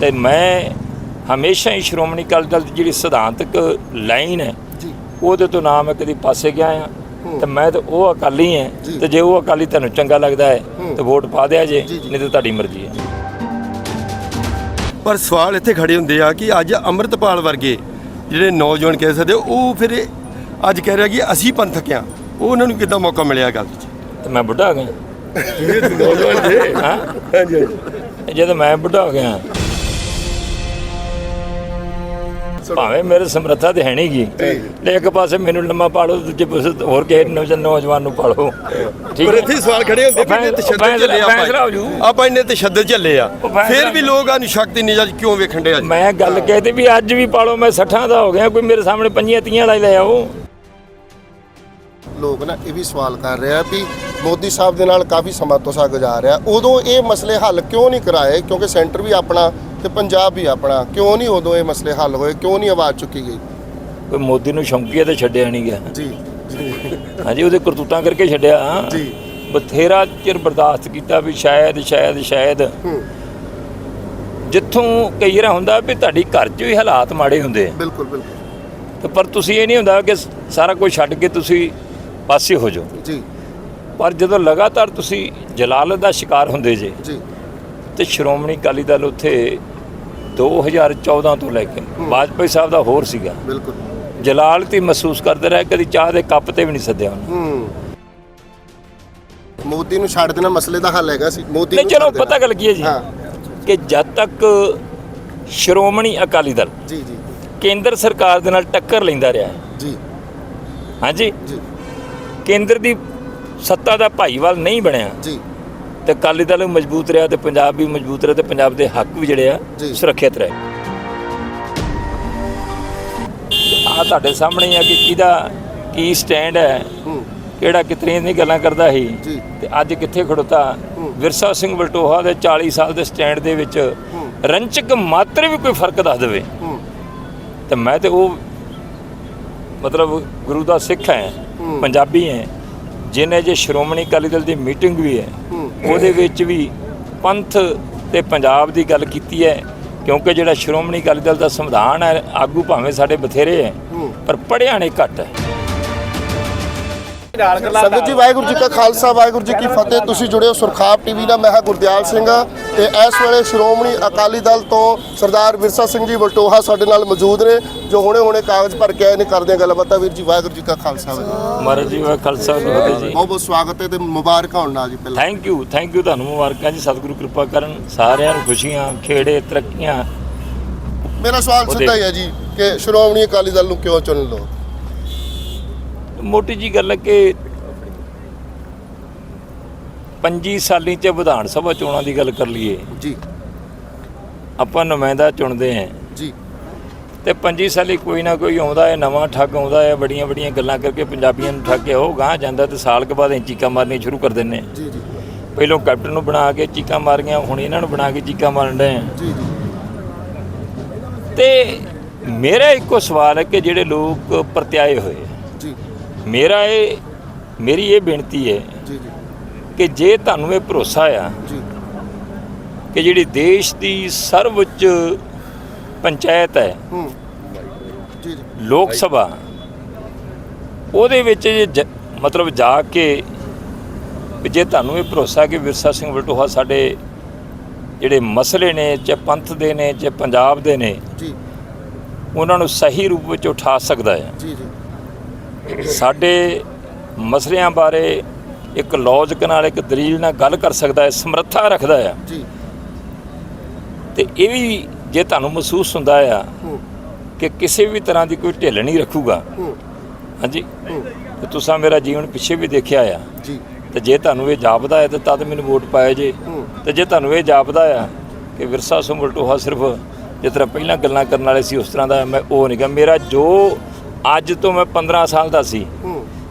ਤੇ ਮੈਂ ਹਮੇਸ਼ਾ ਹੀ ਸ਼੍ਰੋਮਣੀ ਅਕਾਲੀ ਦਲ ਦੀ ਜਿਹੜੀ ਸਿਧਾਂਤਕ ਲਾਈਨ ਹੈ ਉਹਦੇ ਤੋਂ ਨਾ ਮੈਂ ਕਦੀ ਪਾਸੇ ਗਿਆ ਆ ਤੇ ਮੈਂ ਤਾਂ ਉਹ ਅਕਾਲੀ ਹਾਂ। ਤੇ ਜੇ ਉਹ ਅਕਾਲੀ ਤੁਹਾਨੂੰ ਚੰਗਾ ਲੱਗਦਾ ਹੈ। ਤੇ ਵੋਟ ਪਾ ਦਿਆ ਜੇ। ਨਹੀਂ ਤਾਂ ਤੁਹਾਡੀ ਮਰਜ਼ੀ ਹੈ। ਪਰ ਸਵਾਲ ਇੱਥੇ ਖੜੇ ਹੁੰਦੇ ਆ ਕਿ ਅੱਜ ਅੰਮ੍ਰਿਤਪਾਲ ਵਰਗੇ ਜਿਹੜੇ ਨੌਜਵਾਨ ਕਹਿ ਸਕਦੇ ਉਹ ਫਿਰ ਅੱਜ ਕਹਿ ਰਿਹਾ ਕਿ ਅਸੀਂ ਪੰਥਕ ਆ ਉਹ ਉਹਨਾਂ ਨੂੰ ਕਿੱਦਾਂ ਮੌਕਾ ਮਿਲਿਆ ਗੱਲ 'ਚ ਤੇ ਮੈਂ ਬੁੱਢਾ ਹੋ ਗਿਆ। ਨੌਜਵਾਨ ਜੇ ਹਾਂ। ਹਾਂਜੀ। ਜਦੋਂ ਮੈਂ ਬੁੱਢਾ ਹੋ ਗਿਆ ਭਾਵੇਂ ਮੇਰੇ ਸਮਰੱਥਾ ਤੇ ਹੈ ਨਹੀਂ ਗੀ ਲੈ ਇੱਕ ਪਾਸੇ ਮੈਨੂੰ ਲੰਮਾ ਪਾਲੋ ਦੂਜੇ ਪਾਸੇ ਹੋਰ ਕਿਸੇ ਨੌਜਵਾਨ ਨੌਜਵਾਨ ਨੂੰ ਪਾਲੋ। ਠੀਕ ਪਰ ਇੱਥੇ ਸਵਾਲ ਖੜੇ ਹੁੰਦੇ ਕਿ ਫੈਸਲਾ- ਇੰਨੇ ਤਸ਼ੱਦਦ ਜੂ। ਆਪਾਂ। ਆਪਾਂ ਇੰਨੇ ਤਸ਼ੱਦਦ ਚੱਲੇ ਆ। ਫਿਰ ਵੀ ਲੋਕ ਆ ਸ਼ਕਤੀ ਨਿਜਾ ਕਿਉਂ ਵੇਖਣ ਦੇ ਅੱਜ? ਮੈਂ ਗੱਲ ਕਹਿਤੀ ਵੀ ਅੱਜ ਵੀ ਪਾਲੋ ਮੈਂ 60 ਦਾ ਹੋ ਗਿਆ ਕੋਈ ਮੇਰੇ ਸਾਹਮਣੇ ਪੰਜੀਆਂ ਤੀਆਂ ਵਾਲਾ ਹੀ ਲੈ ਆਓ। ਲੋਕ ਨਾ ਇਹ ਵੀ ਸਵਾਲ ਕਰ ਰਿਹਾ ਵੀ ਮੋਦੀ ਸਾਹਿਬ ਦੇ ਨਾਲ ਕਾਫੀ ਸਮਾਂ ਤੋਂ ਸਾ ਗੁਜ਼ਾਰ ਰਿਹਾ। ਉਦੋਂ ਇਹ ਮਸਲੇ ਹੱਲ ਕਿਉਂ ਨਹੀਂ ਕਰਾਏ? ਕਿਉਂਕਿ ਸੈਂਟਰ ਵੀ ਆਪਣਾ ਤੇ ਪੰਜਾਬ ਵੀ ਆਪਣਾ। ਕਿਉਂ ਨਹੀਂ ਉਦੋਂ ਇਹ ਮਸਲੇ ਹੱਲ ਹੋਏ? ਕਿਉਂ ਨਹੀਂ ਆਵਾਜ਼ ਚੁੱਕੀ ਗਈ? ਕੋਈ ਮੋਦੀ ਨੂੰ ਸ਼ੌਂਕੀਆ ਤੇ ਛੱਡਿਆ ਨਹੀਂ ਗਿਆ। ਜੀ। ਹਾਂਜੀ ਉਹਦੇ ਕਰਤੂਤਾਂ ਕਰਕੇ ਛੱਡਿਆ। ਜੀ। ਬਥੇਰਾ ਚਿਰ ਬਰਦਾਸ਼ਤ ਕੀਤਾ ਵੀ ਸ਼ਾਇਦ ਸ਼ਾਇਦ ਸ਼ਾਇਦ। ਹੂੰ। ਜਿੱਥੋਂ ਕਈ ਵਾਰ ਹੁੰਦਾ ਵੀ ਤੁਹਾਡੀ ਘਰ 'ਚ ਵੀ ਹਾਲਾਤ ਮਾੜੇ ਹੁੰਦੇ ਆ। ਬਿਲਕੁਲ ਬਿਲਕੁਲ। ਤੇ ਪਰ ਤੁਸੀਂ ਇਹ ਨਹੀਂ ਹੁੰਦਾ ਕਿ ਸਾਰਾ ਕੁਝ ਛੱਡ ਕੇ ਤੁਸੀਂ ਪਾਸੇ ਹੋ ਜਾਓ। ਜੀ। ਪਰ ਜਦੋਂ ਲਗਾਤਾਰ ਤੁਸੀਂ ਜਲਾਲਤ ਦਾ ਸ਼ਿਕਾਰ ਹੁੰਦੇ ਜੇ ਜੀ। ਤੇ ਸ਼੍ਰੋਮਣੀ ਅਕਾਲੀ ਦਲ ਉੱਥੇ 2014 ਤੋਂ ਲੈ ਕੇ ਵਾਜਪਾਈ ਸਾਹਿਬ ਦਾ ਹੋਰ ਸੀਗਾ। ਬਿਲਕੁਲ। ਜਲਾਲਤ ਮਹਿਸੂਸ ਕਰਦੇ ਰਹੇ ਕਦੀ ਚਾਹ ਦੇ ਕੱਪ ਤੇ ਵੀ ਨਹੀਂ ਸੱਦਿਆ ਉਹਨੂੰ। ਹੂੰ। ਮੋਦੀ ਨੂੰ ਛੱਡ ਦੇਣਾ ਮਸਲੇ ਦਾ ਹੱਲ ਹੈਗਾ ਸੀ। ਮੋਦੀ ਨਹੀਂ ਨੂੰ ਚਲੋ। ਪਤਾ ਗੱਲ ਕੀ ਹੈ ਜੀ? ਕਿ ਜਦ ਤੱਕ ਸ਼੍ਰੋਮਣੀ ਅਕਾਲੀ ਦਲ ਜੀ ਜੀ। ਕੇਂਦਰ ਸਰਕਾਰ ਦੇ ਨਾਲ ਟੱਕਰ ਲੈਂਦਾ ਰਿਹਾ ਹੈ। ਜੀ। ਹਾਂਜੀ? ਜੀ। ਕੇਂਦਰ ਦੀ ਸੱਤਾ ਦਾ ਭਾਈਵਾਲ ਨਹੀਂ ਬਣਿਆ। ਜੀ। ਤੇ ਅਕਾਲੀ ਦਲ ਵੀ ਮਜ਼ਬੂਤ ਰਿਹਾ ਤੇ ਪੰਜਾਬ ਵੀ ਮਜ਼ਬੂਤ ਰਿਹਾ ਤੇ ਪੰਜਾਬ ਦੇ ਹੱਕ ਵੀ ਜਿਹੜੇ ਆ। ਸੁਰੱਖਿਅਤ ਰਹੇ ਆ ਤੁਹਾਡੇ ਸਾਹਮਣੇ ਆ ਕਿ ਕਿਹਦਾ ਕੀ ਸਟੈਂਡ ਹੈ ਕਿਹੜਾ ਕਿਤਨੀਆਂ ਦੀ ਗੱਲਾਂ ਕਰਦਾ ਸੀ। ਤੇ ਅੱਜ ਕਿੱਥੇ ਖੜੋਤਾ। ਵਿਰਸਾ ਸਿੰਘ ਬਲਟੋਹਾ ਦੇ 40 ਸਾਲ ਦੇ ਸਟੈਂਡ ਦੇ ਵਿੱਚ। ਰੰਚਕ ਮਾਤਰ ਵੀ ਕੋਈ ਫ਼ਰਕ ਦੱਸ ਦੇਵੇ ਤੇ ਮੈਂ ਤੇ ਉਹ ਮਤਲਬ ਗੁਰੂ ਦਾ ਸਿੱਖ ਹੂੰ। ਪੰਜਾਬੀ ਹੈ ਜਿਹਨੇ ਜੇ ਸ਼੍ਰੋਮਣੀ ਅਕਾਲੀ ਦਲ ਦੀ ਮੀਟਿੰਗ ਵੀ ਹੈ। ਉਹਦੇ ਵਿੱਚ ਵੀ ਪੰਥ ਤੇ ਪੰਜਾਬ ਦੀ ਗੱਲ ਕੀਤੀ ਹੈ ਕਿਉਂਕਿ ਜਿਹੜਾ ਸ਼੍ਰੋਮਣੀ ਅਕਾਲੀ ਦਲ ਦਾ ਸੰਵਿਧਾਨ ਹੈ ਆਗੂ ਭਾਵੇਂ ਸਾਡੇ ਬਥੇਰੇ ਹੈ। ਪਰ ਪੜ੍ਹਿਆ ਨਹੀਂ ਘੱਟ ਹੈ ਸੰਗਤ ਜੀ ਵਾਹਿਗੁਰੂ ਜੀ ਕਾ ਖਾਲਸਾ ਵਾਹਿਗੁਰੂ ਜੀ ਕੀ ਫਤਿਹ। ਤੁਸੀਂ ਜੁੜੇ ਹੋ ਸੁਰਖਾਬ ਟੀਵੀ ਨਾਲ ਮੈਂ ਹਾਂ ਗੁਰਦਿਆਲ ਸਿੰਘ ਤੇ ਇਸ ਵੇਲੇ ਸ਼੍ਰੋਮਣੀ ਅਕਾਲੀ ਦਲ ਤੋਂ ਸਰਦਾਰ ਵਿਰਸਾ ਸਿੰਘ ਜੀ ਬਲਟੋਹਾ ਸਾਡੇ ਨਾਲ ਮੌਜੂਦ ਨੇ ਜੋ ਹੁਣੇ ਹੁਣੇ ਕਾਗਜ਼ ਭਰ ਕੇ ਆਏ ਨੇ ਕਰਦੇ ਆ ਗੱਲਬਾਤ। ਵੀਰ ਜੀ ਵਾਹਿਗੁਰੂ ਜੀ ਕਾ ਖਾਲਸਾ ਵਾਹਿਗੁਰੂ ਮਹਾਰਾਜ ਜੀ ਵਾ ਖਾਲਸਾ ਜੀ ਬਹੁਤ ਬਹੁਤ ਸਵਾਗਤ ਹੈ ਤੇ ਮੁਬਾਰਕਾਂ ਹੋਣ ਨਾਲ ਜੀ ਪਹਿਲਾਂ। ਥੈਂਕ ਯੂ ਥੈਂਕ ਯੂ ਤੁਹਾਨੂੰ ਮੁਬਾਰਕਾਂ ਜੀ। ਸਤਿਗੁਰੂ ਕਿਰਪਾ ਕਰਨ ਸਾਰਿਆਂ ਨੂੰ ਖੁਸ਼ੀਆਂ ਖੇੜੇ ਤਰੱਕੀਆਂ। ਮੇਰਾ ਸਵਾਲ ਸਿੱਧਾ ਹੀ ਹੈ ਜੀ ਕਿ ਸ਼੍ਰੋਮਣੀ ਅਕਾਲੀ ਦਲ ਨੂੰ ਕਿਉਂ ਚੁਣ ਲਓ? ਮੋਟੀ ਜੀ ਗੱਲ ਹੈ ਕਿ 25 ਸਾਲੀ ਚ ਵਿਧਾਨ ਸਭਾ ਚੋਣਾਂ ਦੀ ਗੱਲ ਕਰ ਲਈਏ। ਜੀ। ਆਪਾਂ ਨੁਮਾਇੰਦਾ ਚੁਣਦੇ ਆਂ ਜੀ। ਤੇ 25 ਸਾਲੀ ਕੋਈ ਨਾ ਕੋਈ ਆਉਂਦਾ ਹੈ ਨਵਾਂ ਠੱਗ ਆਉਂਦਾ ਹੈ ਬੜੀਆਂ ਬੜੀਆਂ ਗੱਲਾਂ ਕਰਕੇ ਪੰਜਾਬੀਆਂ ਨੂੰ ਠੱਗ ਕੇ ਉਹ ਗਾਂ ਜਾਂਦਾ ਤੇ ਸਾਲ ਕੇ ਬਾਅਦ ਇਹ ਚੀਕਾਂ ਮਾਰਨੀਆਂ ਸ਼ੁਰੂ ਕਰ ਦਿੰਨੇ। ਜੀ ਜੀ। ਪਹਿਲੋਂ ਕੈਪਟਨ ਨੂੰ ਬਣਾ ਕੇ ਚੀਕਾਂ ਮਾਰੀਆਂ ਹੁਣ ਇਹਨਾਂ ਨੂੰ ਬਣਾ ਕੇ ਚੀਕਾਂ ਮਾਰਨ ਆ ਜੀ ਜੀ। ਤੇ ਮੇਰਾ ਇੱਕੋ ਸਵਾਲ ਹੈ ਕਿ ਜਿਹੜੇ ਲੋਕ ਪ੍ਰਤਿਆਏ ਹੋਏ ਮੇਰਾ ਇਹ ਮੇਰੀ ਇਹ ਬੇਨਤੀ ਹੈ ਜੀ ਜੀ। ਕਿ ਜੇ ਤੁਹਾਨੂੰ ਇਹ ਭਰੋਸਾ ਆ ਜੀ। ਕਿ ਜਿਹੜੀ ਦੇਸ਼ ਦੀ ਸਰਵਉੱਚ ਪੰਚਾਇਤ ਹੈ ਹੂੰ। ਜੀ ਜੀ। ਲੋਕ ਸਭਾ ਉਹਦੇ ਵਿੱਚ ਜੇ ਮਤਲਬ ਜਾ ਕੇ ਜੇ ਤੁਹਾਨੂੰ ਇਹ ਭਰੋਸਾ ਕਿ ਵਿਰਸਾ ਸਿੰਘ ਵਲਟੋਹਾ ਸਾਡੇ ਜਿਹੜੇ ਮਸਲੇ ਨੇ ਚਾਹੇ ਪੰਥ ਦੇ ਨੇ ਚਾਹੇ ਪੰਜਾਬ ਦੇ ਨੇ ਜੀ। ਉਹਨਾਂ ਨੂੰ ਸਹੀ ਰੂਪ ਵਿੱਚ ਉਠਾ ਸਕਦਾ ਹੈ। ਜੀ ਜੀ। ਸਾਡੇ ਮਸਲਿਆਂ ਬਾਰੇ ਇੱਕ ਲੌਜਿਕ ਨਾਲ ਇੱਕ ਦਲੀਲ ਨਾਲ ਗੱਲ ਕਰ ਸਕਦਾ ਹੈ ਸਮਰੱਥਾ ਰੱਖਦਾ ਹੈ। ਜੀ। ਤੇ ਇਹ ਵੀ ਜੇ ਤੁਹਾਨੂੰ ਮਹਿਸੂਸ ਹੁੰਦਾ ਆ ਕਿ ਕਿਸੇ ਵੀ ਤਰ੍ਹਾਂ ਦੀ ਕੋਈ ਢਿੱਲ ਨਹੀਂ ਰੱਖੂਗਾ। ਹਾਂਜੀ। ਤੇ ਤੁਸੀਂ ਮੇਰਾ ਜੀਵਨ ਪਿੱਛੇ ਵੀ ਦੇਖਿਆ ਆ। ਜੀ। ਤੇ ਜੇ ਤੁਹਾਨੂੰ ਇਹ ਜਾਪਦਾ ਹੈ ਤੇ ਤਦ ਮੈਨੂੰ ਵੋਟ ਪਾਇਆ ਜੇ। ਤੇ ਜੇ ਤੁਹਾਨੂੰ ਇਹ ਜਾਪਦਾ ਆ ਕਿ ਵਿਰਸਾ ਸਿੰਘ ਬਲਟੋਹਾ ਸਿਰਫ ਜਿਸ ਤਰ੍ਹਾਂ ਪਹਿਲਾਂ ਗੱਲਾਂ ਕਰਨ ਵਾਲੇ ਸੀ ਉਸ ਤਰ੍ਹਾਂ ਦਾ ਮੈਂ ਉਹ ਨਹੀਂ ਗਾ। ਮੇਰਾ ਜੋ ਅੱਜ ਤੋਂ ਮੈਂ 15 ਸਾਲ ਦਾ ਸੀ।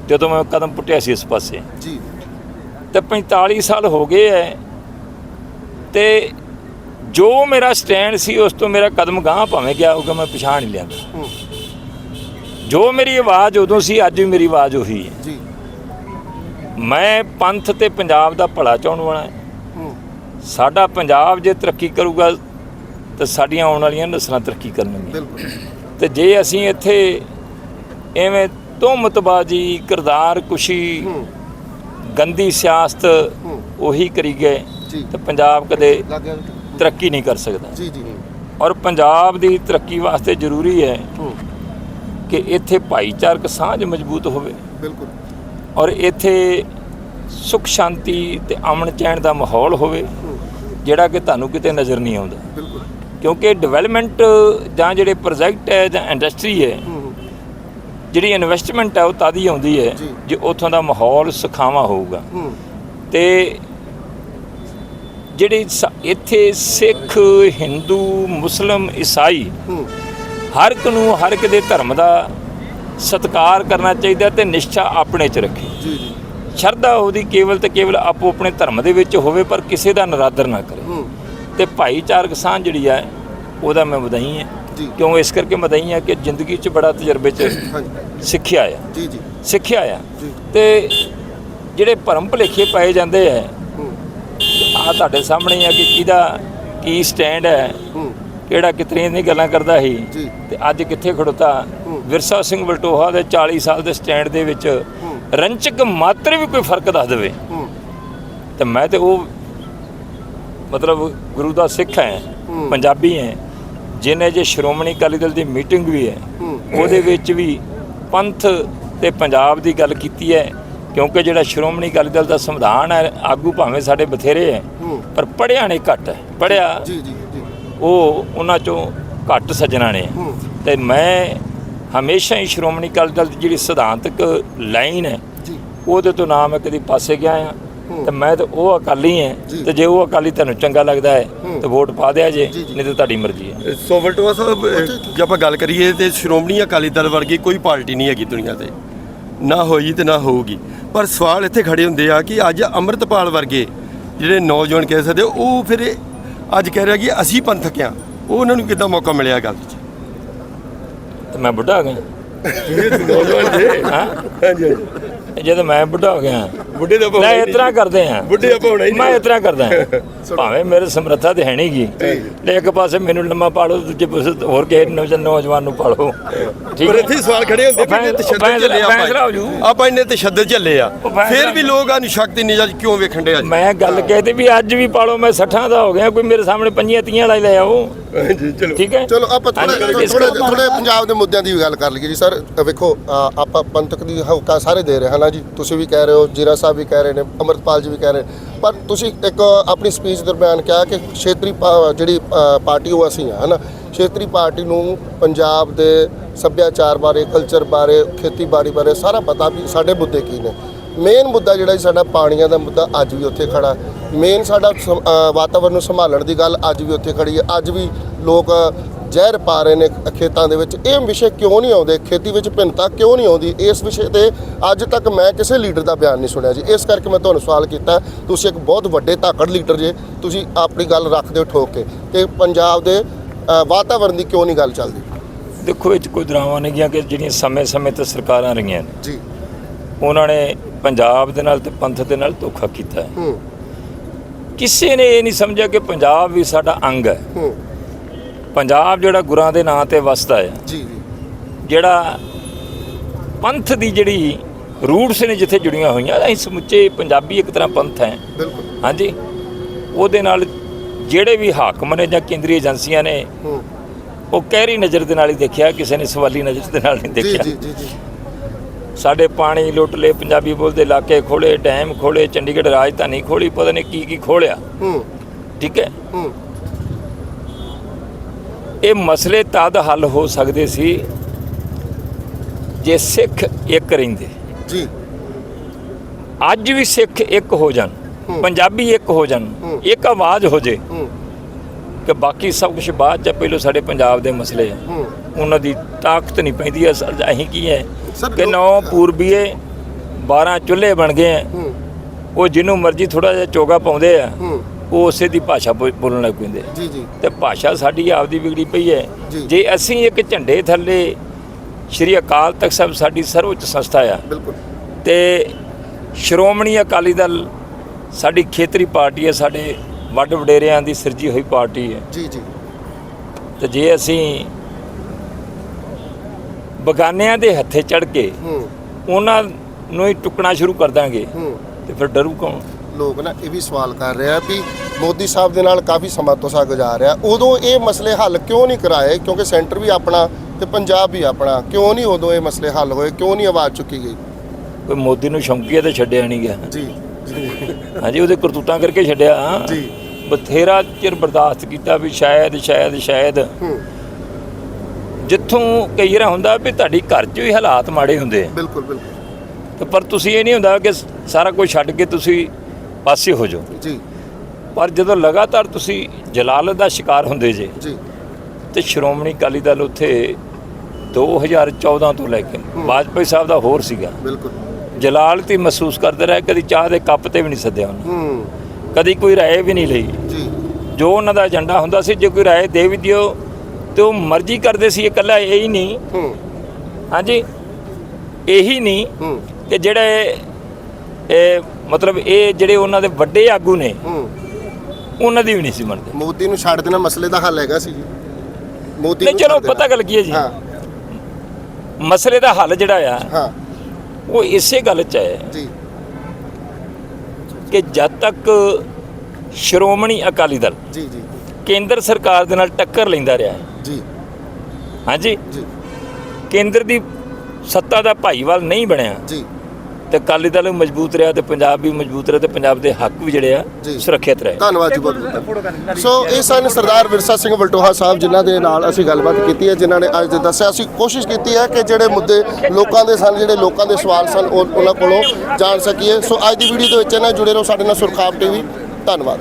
ਜਦੋਂ ਮੈਂ ਕਦਮ ਪੁੱਟਿਆ ਸੀ ਇਸ ਪਾਸੇ। ਜੀ। ਤੇ 45 ਸਾਲ ਹੋ ਗਏ ਐ। ਤੇ ਜੋ ਮੇਰਾ ਸਟੈਂਡ ਸੀ ਉਸ ਤੋਂ ਮੇਰਾ ਕਦਮ ਗਾਂਹ ਭਾਵੇਂ ਗਿਆ ਹੋਊਗਾ ਮੈਂ ਪਛਾਣ ਨਹੀਂ ਲਿਆਂਦਾ ਹੂੰ। ਜੋ ਮੇਰੀ ਆਵਾਜ਼ ਉਦੋਂ ਸੀ ਅੱਜ ਵੀ ਮੇਰੀ ਆਵਾਜ਼ ਉਹੀ ਹੈ ਜੀ। ਮੈਂ ਪੰਥ ਤੇ ਪੰਜਾਬ ਦਾ ਭਲਾ ਚਾਹਣ ਵਾਲਾ ਹਾਂ। ਸਾਡਾ ਪੰਜਾਬ ਜੇ ਤਰੱਕੀ ਕਰੂਗਾ ਤਾਂ ਸਾਡੀਆਂ ਆਉਣ ਵਾਲੀਆਂ ਨਸਲਾਂ ਤਰੱਕੀ ਕਰਨਗੀਆਂ। ਬਿਲਕੁਲ। ਤੇ ਜੇ ਅਸੀਂ ਇੱਥੇ ਐਵੇਂ ਤੋਮਤਬਾਜੀ ਕਿਰਦਾਰ ਕੁਸ਼ੀ ਗੰਦੀ ਸਿਆਸਤ। ਉਹੀ ਕਰੀ ਗਏ ਤੇ ਪੰਜਾਬ ਕਦੇ ਤਰੱਕੀ ਨਹੀਂ ਕਰ ਸਕਦਾ। ਜੀ ਜੀ ਔਰ ਪੰਜਾਬ ਦੀ ਤਰੱਕੀ ਵਾਸਤੇ ਜ਼ਰੂਰੀ ਹੈ ਕਿ ਇੱਥੇ ਭਾਈਚਾਰਕ ਸਾਂਝ ਮਜ਼ਬੂਤ ਹੋਵੇ। ਬਿਲਕੁਲ। ਔਰ ਇੱਥੇ ਸੁਖ ਸ਼ਾਂਤੀ ਤੇ ਅਮਨ ਚੈਨ ਦਾ ਮਾਹੌਲ ਹੋਵੇ ਜਿਹੜਾ ਕਿ ਤੁਹਾਨੂੰ ਕਿਤੇ ਨਜ਼ਰ ਨਹੀਂ ਆਉਂਦਾ। ਬਿਲਕੁਲ। ਕਿਉਂਕਿ ਡਿਵੈਲਪਮੈਂਟ ਜਾਂ ਜਿਹੜੇ ਪ੍ਰੋਜੈਕਟ ਹੈ ਜਾਂ ਇੰਡਸਟਰੀ ਹੂੰ, ਜਿਹੜੀ ਇਨਵੈਸਟਮੈਂਟ ਹੈ ਉਹ ਤਦ ਹੀ ਆਉਂਦੀ ਹੈ ਜੀ। ਉੱਥੋਂ ਦਾ ਮਾਹੌਲ ਸੁਖਾਵਾਂ ਹੋਊਗਾ। ਤੇ ਜਿਹੜੀ ਇੱਥੇ ਸਿੱਖ ਹਿੰਦੂ ਮੁਸਲਮ ਈਸਾਈ ਹਰ ਇੱਕ ਨੂੰ ਹਰ ਇੱਕ ਦੇ ਧਰਮ ਦਾ ਸਤਿਕਾਰ ਕਰਨਾ ਚਾਹੀਦਾ ਤੇ ਨਿਸ਼ਚਾ ਆਪਣੇ 'ਚ ਰੱਖੇ। ਜੀ ਜੀ। ਸ਼ਰਧਾ ਉਹਦੀ ਕੇਵਲ ਤੇ ਕੇਵਲ ਆਪੋ ਆਪਣੇ ਧਰਮ ਦੇ ਵਿੱਚ ਹੋਵੇ ਪਰ ਕਿਸੇ ਦਾ ਨਰਾਦਰ ਨਾ ਕਰੇ। ਤੇ ਭਾਈਚਾਰਕ ਸਾਂਝ ਜਿਹੜੀ ਹੈ ਉਹਦਾ ਮੈਂ ਵਧਾਈ ਹੈ। ਕਿਉਂ? ਇਸ ਕਰਕੇ ਵਧਾਈ ਹੈ ਕਿ ਜ਼ਿੰਦਗੀ 'ਚ ਬੜਾ ਤਜਰਬੇ 'ਚ ਸਿੱਖਿਆ ਆ। ਜੀ ਜੀ। ਸਿੱਖਿਆ ਆ। ਤੇ ਜਿਹੜੇ ਭਰਮ ਭੁਲੇਖੇ ਪਾਏ ਜਾਂਦੇ ਆ ਆ ਤੁਹਾਡੇ ਸਾਹਮਣੇ ਆ ਕਿ ਕਿਹਦਾ ਕੀ ਸਟੈਂਡ ਹੈ। ਕਿਹੜਾ ਕਿਤਨੀਆਂ ਦੀ ਗੱਲਾਂ ਕਰਦਾ ਸੀ। ਤੇ ਅੱਜ ਕਿੱਥੇ ਖੜੋਤਾ। ਵਿਰਸਾ ਸਿੰਘ ਬਲਟੋਹਾ ਦੇ 40 ਸਾਲ ਦੇ ਸਟੈਂਡ ਦੇ ਵਿੱਚ ਰੰਚਕ ਮਾਤਰ ਵੀ ਕੋਈ ਫ਼ਰਕ ਦੱਸ ਦੇਵੇ। ਤੇ ਮੈਂ ਤੇ ਉਹ ਮਤਲਬ ਗੁਰੂ ਦਾ ਸਿੱਖ ਹੈ। ਪੰਜਾਬੀ ਹੈ ਜਿਹਨੇ ਜੇ ਸ਼੍ਰੋਮਣੀ ਅਕਾਲੀ ਦਲ ਦੀ ਮੀਟਿੰਗ ਵੀ ਹੂੰ। ਉਹਦੇ ਵਿੱਚ ਵੀ ਪੰਥ ਤੇ ਪੰਜਾਬ ਦੀ ਗੱਲ ਕੀਤੀ ਹੈ ਕਿਉਂਕਿ ਜਿਹੜਾ ਸ਼੍ਰੋਮਣੀ ਅਕਾਲੀ ਦਲ ਦਾ ਸੰਵਿਧਾਨ ਹੈ ਆਗੂ ਭਾਵੇਂ ਸਾਡੇ ਬਥੇਰੇ ਹੈ ਪਰ ਪੜਿਆ ਨਹੀਂ ਘੱਟ ਹੈ ਪੜਿਆ ਜੀ ਜੀ ਜੀ। ਉਹ ਉਹਨਾਂ ਚੋਂ ਘੱਟ ਸੱਜਣਾ ਨੇ। ਤੇ ਮੈਂ ਹਮੇਸ਼ਾ ਹੀ ਸ਼੍ਰੋਮਣੀ ਅਕਾਲੀ ਦਲ ਦੀ ਜਿਹੜੀ ਸਿਧਾਂਤਕ ਲਾਈਨ ਹੈ ਉਹਦੇ ਤੋਂ ਨਾ ਮੈਂ ਕਦੀ ਪਾਸੇ ਗਿਆ ਆ। ਤੇ ਮੈਂ ਤਾਂ ਉਹ ਅਕਾਲੀ। ਹਾਂ ਤੇ ਜੇ ਉਹ ਅਕਾਲੀ ਤੁਹਾਨੂੰ ਚੰਗਾ ਲੱਗਦਾ ਹੈ। ਤੇ ਵੋਟ ਪਾ ਦਿਆ ਜੇ। ਨਹੀਂ ਤਾਂ ਤੁਹਾਡੀ ਮਰਜ਼ੀ ਹੈ ਸੋ ਵਲਟੋਆ ਸਾਹਿਬ ਜੇ ਆਪਾਂ ਗੱਲ ਕਰੀਏ ਤੇ ਸ਼੍ਰੋਮਣੀ ਅਕਾਲੀ ਦਲ ਵਰਗੀ ਕੋਈ ਪਾਰਟੀ ਨਹੀਂ ਹੈਗੀ ਦੁਨੀਆ ਤੇ। ਨਾ ਹੋਈ ਤੇ ਨਾ ਹੋਊਗੀ। ਪਰ ਸਵਾਲ ਇੱਥੇ ਖੜੇ ਹੁੰਦੇ ਆ ਕਿ ਅੱਜ ਅੰਮ੍ਰਿਤਪਾਲ ਵਰਗੇ ਜਿਹੜੇ ਨੌਜਵਾਨ ਕਹਿ ਸਕਦੇ ਉਹ ਫਿਰ ਅੱਜ ਕਹਿ ਰਿਹਾ ਕਿ ਅਸੀਂ ਪੰਥਕ ਆ। ਉਹ ਉਹਨਾਂ ਨੂੰ ਕਿੱਦਾਂ ਮੌਕਾ ਮਿਲਿਆ ਗੱਲ 'ਚ? ਤੇ ਮੈਂ ਬੁੱਢਾ ਹੋ ਗਿਆ ਨੌਜਵਾਨ ਜੇ। ਹਾਂ ਹਾਂਜੀ। ਜਦੋਂ ਮੈਂ ਬੁੱਢਾ ਹੋ ਗਿਆ। ਬੁੱਢੇ ਦਾ ਮੈਂ ਇਤਨਾ ਕਰਦੇ ਆ ਬੁੱਢੇ ਆਪਾਂ ਹੋਣਾ ਹੀ। ਮੈਂ ਇਤਨਾ ਕਰਦਾ। ਭਾਵੇਂ ਮੇਰੇ ਸਮਰੱਥਾ ਤੇ ਹੈ ਨਹੀਂਗੀ ਲੈ ਇੱਕ ਪਾਸੇ ਮੈਨੂੰ ਲੰਮਾ ਪਾਲੋ ਦੂਜੇ ਪਾਸੇ ਹੋਰ ਕਿਸੇ ਨੌਜਵਾਨ ਨੌਜਵਾਨ ਨੂੰ ਪਾਲੋ। ਠੀਕ ਪਰ ਇੱਥੇ ਸਵਾਲ ਖੜੇ ਹੁੰਦੇ ਫੈਸਲਾ- ਤਸ਼ੱਦਦ ਚੱਲੇ। ਆਪਾਂ। ਆਪਾਂ ਇੰਨੇ ਤਸ਼ੱਦਦ ਚੱਲੇ ਆ। ਫਿਰ ਵੀ ਲੋਕ ਆ ਸ਼ਕਤੀ ਨਿਜਾ ਕਿਉਂ ਵੇਖਣ ਦੇ ਅੱਜ? ਮੈਂ ਗੱਲ ਕਹਿਤੀ ਵੀ ਅੱਜ ਵੀ ਪਾਲੋ ਮੈਂ 60 ਦਾ ਹੋ ਗਿਆ ਕੋਈ ਮੇਰੇ ਸਾਹਮਣੇ ਪੰਜੀਆਂ ਤੀਆਂ ਵਾਲਾ ਲੈ ਆਓ। ਹਾਂਜੀ ਚਲੋ। ਠੀਕ ਹੈ? ਚਲੋ ਆਪਾਂ ਥੋੜੇ ਹਾਂਜੀ, ਥੋੜੇ ਥੋੜੇ ਪੰਜਾਬ ਦੇ ਮੁੱਦਿਆਂ ਦੀ ਵੀ ਗੱਲ ਕਰ ਲਈਏ ਜੀ ਸਰ। ਅ, ਵੇਖੋ ਅ, ਆਪਾਂ ਪੰਥਕ ਦੀ ਹੌਕਾ ਸਾਰੇ ਦੇ ਰਹੇ ਹਾਂ ਨਾ ਜੀ? ਤੁਸੀਂ ਵੀ ਕਹਿ ਰਹੇ ਹੋ ਜੀਰਾ ਸਾਹਿਬ ਵੀ ਕਹਿ ਰਹੇ ਨੇ ਅਮਰਤਪਾਲ ਜੀ ਵੀ ਕਹਿ ਰਹੇ ਨੇ। ਪਰ ਤੁਸੀਂ ਇੱਕ ਆਪਣੀ ਸਪੀਚ ਦਰਮਿਆਨ ਕਿਹਾ ਕਿ ਖੇਤਰੀ ਪਾ- ਜਿਹੜੀ ਅ, ਪਾਰਟੀ ਉਹ ਅਸੀਂ ਆ ਹਨਾ? ਖੇਤਰੀ ਪਾਰਟੀ ਨੂੰ ਪੰਜਾਬ ਦੇ ਸੱਭਿਆਚਾਰ ਬਾਰੇ ਕਲਚਰ ਬਾਰੇ ਖੇਤੀਬਾੜੀ ਬਾਰੇ ਸਾਰਾ ਪਤਾ ਵੀ ਸਾਡੇ ਮੁੱਦੇ ਕੀ ਨੇ। ਮੇਨ ਮੁੱਦਾ ਜਿਹੜਾ ਜੀ ਸਾਡਾ ਪਾਣੀਆਂ ਦਾ ਮੁੱਦਾ ਅੱਜ ਵੀ ਉੱਥੇ ਖੜਾ। ਮੇਨ ਸਾਡਾ ਸਮ- ਅ, ਵਾਤਾਵਰਣ ਨੂੰ ਸੰਭਾਲਣ ਦੀ ਗੱਲ ਅੱਜ ਵੀ ਉੱਥੇ ਖੜੀ ਹੈ। ਅੱਜ ਵੀ ਲੋਕ ਜ਼ਹਿਰ ਪਾ ਰਹੇ ਨੇ ਖੇਤਾਂ ਦੇ ਵਿੱਚ। ਇਹ ਵਿਸ਼ੇ ਕਿਉਂ ਨਹੀਂ ਆਉਂਦੇ? ਖੇਤੀ ਵਿੱਚ ਭਿੰਨਤਾ ਕਿਉਂ ਨਹੀਂ ਆਉਂਦੀ? ਇਸ ਵਿਸ਼ੇ ਤੇ ਅੱਜ ਤੱਕ ਮੈਂ ਕਿਸੇ ਲੀਡਰ ਦਾ ਬਿਆਨ ਨਹੀਂ ਸੁਣਿਆ ਜੀ। ਇਸ ਕਰਕੇ ਮੈਂ ਤੁਹਾਨੂੰ ਸਵਾਲ ਕੀਤਾ। ਤੁਸੀਂ ਇੱਕ ਬਹੁਤ ਵੱਡੇ ਧਾਕੜ ਲੀਡਰ ਜੇ ਤੁਸੀਂ ਆਪਣੀ ਗੱਲ ਰੱਖਦੇ ਹੋ ਠੋਕ ਕੇ। ਕਿ ਪੰਜਾਬ ਦੇ ਅ, ਵਾਤਾਵਰਣ ਦੀ ਕਿਉਂ ਨਹੀਂ ਗੱਲ ਚੱਲਦੀ? ਦੇਖੋ ਇਹ 'ਚ ਕੋਈ ਦਰਾਵਾਂ ਨਹੀਂ ਗਿਆ ਕਿ ਜਿਹੜੀਆਂ ਸਮੇਂ-ਸਮੇਂ ਤੇ ਸਰਕਾਰਾਂ ਰਹੀਆਂ ਨੇ। ਜੀ। ਉਹਨਾਂ ਨੇ ਪੰਜਾਬ ਦੇ ਨਾਲ ਤੇ ਪੰਥ ਦੇ ਨਾਲ ਧੋਖਾ ਕੀਤਾ ਹੈ। ਹੂੰ। ਕਿਸੇ ਨੇ ਇਹ ਨਹੀਂ ਸਮਝਿਆ ਕਿ ਪੰਜਾਬ ਵੀ ਸਾਡਾ ਅੰਗ ਹੈ। ਪੰਜਾਬ ਜਿਹੜਾ ਗੁਰਾਂ ਦੇ ਨਾਂ ਤੇ ਵਸਦਾ ਹੈ ਜੀ ਜੀ। ਜਿਹੜਾ ਪੰਥ ਦੀ ਜਿਹੜੀ ਰੂਟਸ ਨੇ ਜਿੱਥੇ ਜੁੜੀਆਂ ਹੋਈਆਂ ਅਸੀਂ ਸਮੁੱਚੇ ਪੰਜਾਬੀ ਇੱਕ ਤਰ੍ਹਾਂ ਪੰਥ ਹੈ। ਬਿਲਕੁਲ। ਹਾਂਜੀ। ਉਹਦੇ ਨਾਲ ਜਿਹੜੇ ਵੀ ਹਾਕਮ ਨੇ ਜਾਂ ਕੇਂਦਰੀ ਏਜੰਸੀਆਂ ਨੇ ਉਹ ਕਹਿਰੀ ਨਜ਼ਰ ਦੇ ਨਾਲ ਹੀ ਦੇਖਿਆ ਕਿਸੇ ਨੇ ਸਵਾਲੀ ਨਜ਼ਰ ਦੇ ਨਾਲ ਨਹੀਂ ਦੇਖਿਆ। ਜੀ ਜੀ ਜੀ। ਸਾਡੇ ਪਾਣੀ ਲੁੱਟ ਲਏ ਪੰਜਾਬੀ ਬੋਲਦੇ ਇਲਾਕੇ ਖੋਲੇ ਡੈਮ ਖੋਲੇ ਚੰਡੀਗੜ੍ਹ ਰਾਜਧਾਨੀ ਖੋਲੀ ਪਤਾ ਨਹੀਂ ਕੀ ਕੀ ਖੋਲਿਆ ਹੂੰ। ਠੀਕ ਹੈ? ਹੂੰ। ਇਹ ਮਸਲੇ ਤਦ ਹੱਲ ਹੋ ਸਕਦੇ ਸੀ ਜੇ ਸਿੱਖ ਇੱਕ ਰਹਿੰਦੇ। ਜੀ। ਅੱਜ ਵੀ ਸਿੱਖ ਇੱਕ ਹੋ ਜਾਣ। ਪੰਜਾਬੀ ਇੱਕ ਹੋ ਜਾਣ। ਇੱਕ ਆਵਾਜ਼ ਹੋ ਜੇ ਕਿ ਬਾਕੀ ਸਭ ਕੁਝ ਬਾਅਦ ਚ ਪਹਿਲਾਂ ਸਾਡੇ ਪੰਜਾਬ ਦੇ ਮਸਲੇ ਆ। ਹੂੰ। ਉਹਨਾਂ ਦੀ ਤਾਕਤ ਨਹੀਂ ਪੈਂਦੀ ਅਸਲ ਅਸੀਂ ਕੀ ਹੈ ਕਿ ਨੌ ਪੂਰਬੀਏ 12 ਚੁੱਲ੍ਹੇ ਬਣ ਗਏ ਆ ਉਹ ਜਿਹਨੂੰ ਮਰਜ਼ੀ ਥੋੜਾ ਜਿਹਾ ਚੋਗਾ ਪਾਉਂਦੇ ਆ ਉਹ ਉਸੇ ਦੀ ਭਾਸ਼ਾ ਬੋਲਣ ਲੱਗ ਪੈਂਦੇ। ਜੀ ਜੀ। ਤੇ ਭਾਸ਼ਾ ਸਾਡੀ ਆਪਦੀ ਵਿਗੜੀ ਪਈ ਹੈ ਜੀ। ਜੇ ਅਸੀਂ ਇੱਕ ਝੰਡੇ ਥੱਲੇ ਸ਼੍ਰੀ ਅਕਾਲ ਤਖਤ ਸਾਹਿਬ ਸਾਡੀ ਸਰਵਉੱਚ ਸੰਸਥਾ ਆ ਬਿਲਕੁਲ। ਤੇ ਸ਼੍ਰੋਮਣੀ ਅਕਾਲੀ ਦਲ ਸਾਡੀ ਖੇਤਰੀ ਪਾਰਟੀ ਹੈ ਸਾਡੇ ਵੱਡ ਵਡੇਰਿਆਂ ਦੀ ਸਿਰਜੀ ਹੋਈ ਪਾਰਟੀ ਹੈ ਜੀ ਜੀ। ਤੇ ਜੇ ਅਸੀਂ ਬਗਾਨਿਆਂ ਦੇ ਹੱਥੇ ਚੜ ਕੇ ਉਹਨਾਂ ਨੂੰ ਹੀ ਟੁੱਕਣਾ ਸ਼ੁਰੂ ਕਰ ਦਾਂਗੇ ਤੇ ਫਿਰ ਡਰੂ ਕੌਣ? ਲੋਕ ਨਾ ਇਹ ਵੀ ਸਵਾਲ ਕਰ ਰਿਹਾ ਵੀ ਮੋਦੀ ਸਾਹਿਬ ਦੇ ਨਾਲ ਕਾਫੀ ਸਮਾਂ ਤੁਸੀਂ ਗੁਜ਼ਾਰ ਰਿਹਾ। ਉਦੋਂ ਇਹ ਮਸਲੇ ਹੱਲ ਕਿਉਂ ਨਹੀਂ ਕਰਾਏ? ਕਿਉਂਕਿ ਸੈਂਟਰ ਵੀ ਆਪਣਾ ਤੇ ਪੰਜਾਬ ਵੀ ਆਪਣਾ। ਕਿਉਂ ਨਹੀਂ ਉਦੋਂ ਇਹ ਮਸਲੇ ਹੱਲ ਹੋਏ? ਕਿਉਂ ਨਹੀਂ ਆਵਾਜ਼ ਚੁੱਕੀ ਗਈ? ਕੋਈ ਮੋਦੀ ਨੂੰ ਸ਼ੌਂਕੀਆ ਤੇ ਛੱਡਿਆ ਨਹੀਂ ਗਿਆ। ਜੀ। ਹਾਂਜੀ ਉਹਦੇ ਕਰਤੂਤਾਂ ਕਰਕੇ ਛੱਡਿਆ। ਜੀ। ਬਥੇਰਾ ਚਿਰ ਬਰਦਾਸ਼ਤ ਕੀਤਾ ਵੀ ਸ਼ਾਇਦ ਸ਼ਾਇਦ ਸ਼ਾਇਦ। ਹੂੰ। ਜਿੱਥੋਂ ਕਈ ਵਾਰ ਹੁੰਦਾ ਵੀ ਤੁਹਾਡੀ ਘਰ 'ਚ ਵੀ ਹਾਲਾਤ ਮਾੜੇ ਹੁੰਦੇ ਆ। ਬਿਲਕੁਲ ਬਿਲਕੁਲ। ਤੇ ਪਰ ਤੁਸੀਂ ਇਹ ਨਹੀਂ ਹੁੰਦਾ ਕਿ ਸਾਰਾ ਕੁਝ ਛੱਡ ਕੇ ਤੁਸੀਂ ਪਾਸੇ ਹੋ ਜਾਓ। ਜੀ। ਪਰ ਜਦੋਂ ਲਗਾਤਾਰ ਤੁਸੀਂ ਜਲਾਲਤ ਦਾ ਸ਼ਿਕਾਰ ਹੁੰਦੇ ਜੇ ਜੀ। ਤੇ ਸ਼੍ਰੋਮਣੀ ਅਕਾਲੀ ਦਲ ਉੱਥੇ 2014 ਤੋਂ ਲੈ ਕੇ ਵਾਜਪਾਈ ਸਾਹਿਬ ਦਾ ਹੋਰ ਸੀਗਾ। ਬਿਲਕੁਲ। ਜਲਾਲਤ ਹੀ ਮਹਿਸੂਸ ਕਰਦੇ ਰਹੇ ਕਦੀ ਚਾਹ ਦੇ ਕੱਪ ਤੇ ਵੀ ਨਹੀਂ ਸੱਦਿਆ ਉਹਨੂੰ। ਹੂੰ। ਕਦੀ ਕੋਈ ਰਾਏ ਵੀ ਨਹੀਂ ਲਈ। ਜੀ। ਜੋ ਉਹਨਾਂ ਦਾ ਏਜੰਡਾ ਹੁੰਦਾ ਸੀ ਜੇ ਕੋਈ ਰਾਏ ਦੇ ਵੀ ਦਿਓ ਤੇ ਉਹ ਮਰਜ਼ੀ ਕਰਦੇ ਸੀ ਇਕੱਲਾ ਇਹ ਹੀ ਨਹੀਂ। ਹੂੰ। ਹਾਂਜੀ। ਇਹੀ ਨਹੀਂ ਕਿ ਜਿਹੜੇ ਇਹ ਮਤਲਬ ਇਹ ਜਿਹੜੇ ਉਹਨਾਂ ਦੇ ਵੱਡੇ ਆਗੂ ਨੇ ਹੂੰ। ਉਹਨਾਂ ਦੀ ਵੀ ਨਹੀਂ ਸੀ ਮੰਨਦੇ। ਮੋਦੀ ਨੂੰ ਛੱਡ ਦੇਣਾ ਮਸਲੇ ਦਾ ਹੱਲ ਹੈਗਾ ਸੀ ਜੀ। ਮੋਦੀ ਨਹੀਂ ਨੂੰ ਚਲੋ। ਪਤਾ ਗੱਲ ਕੀ ਹੈ ਜੀ? ਹਾਂ। ਮਸਲੇ ਦਾ ਹੱਲ ਜਿਹੜਾ ਆ ਹਾਂ। ਉਹ ਇਸੇ ਗੱਲ 'ਚ ਹੈ ਜੀ। ਕਿ ਜਦ ਤੱਕ ਸ਼੍ਰੋਮਣੀ ਅਕਾਲੀ ਦਲ ਜੀ ਜੀ। ਕੇਂਦਰ ਸਰਕਾਰ ਦੇ ਨਾਲ ਟੱਕਰ ਲੈਂਦਾ ਰਿਹਾ ਹੈ ਹਾਂਜੀ। ਜੀ। ਕੇਂਦਰ ਦੀ ਸੱਤਾ ਦਾ ਭਾਈਵਾਲ ਨਹੀਂ ਬਣਿਆ। ਜੀ। ਤੇ ਅਕਾਲੀ ਦਲ ਵੀ ਮਜ਼ਬੂਤ ਰਿਹਾ ਤੇ ਪੰਜਾਬ ਵੀ ਮਜ਼ਬੂਤ ਰਿਹਾ ਤੇ ਪੰਜਾਬ ਦੇ ਹੱਕ ਵੀ ਜਿਹੜੇ ਆ ਜੀ। ਸੁਰੱਖਿਅਤ ਰਹੇ। ਧੰਨਵਾਦ ਜੀ ਬਹੁਤ ਬਹੁਤ। ਸੋ ਇਹ ਸਨ ਸਰਦਾਰ ਵਿਰਸਾ ਸਿੰਘ ਵਲਟੋਹਾ ਸਾਹਿਬ ਜਿਨ੍ਹਾਂ ਦੇ ਨਾਲ ਅਸੀਂ ਗੱਲਬਾਤ ਕੀਤੀ ਹੈ ਜਿਨ੍ਹਾਂ ਨੇ ਅੱਜ ਦੱਸਿਆ। ਅਸੀਂ ਕੋਸ਼ਿਸ਼ ਕੀਤੀ ਹੈ ਕਿ ਜਿਹੜੇ ਮੁੱਦੇ ਲੋਕਾਂ ਦੇ ਸਨ ਜਿਹੜੇ ਲੋਕਾਂ ਦੇ ਸਵਾਲ ਸਨ ਉਹ ਉਹਨਾਂ ਕੋਲੋਂ ਜਾਣ ਸਕੀਏ। ਸੋ ਅੱਜ ਦੀ ਵੀਡੀਓ ਦੇ ਵਿੱਚ ਇਹਨਾਂ ਜੁੜੇ ਰਹੋ। ਸਾਡੇ ਨਾਲ ਸੁਰਖਾਬ ਟੀਵੀ। ਧੰਨਵਾਦ।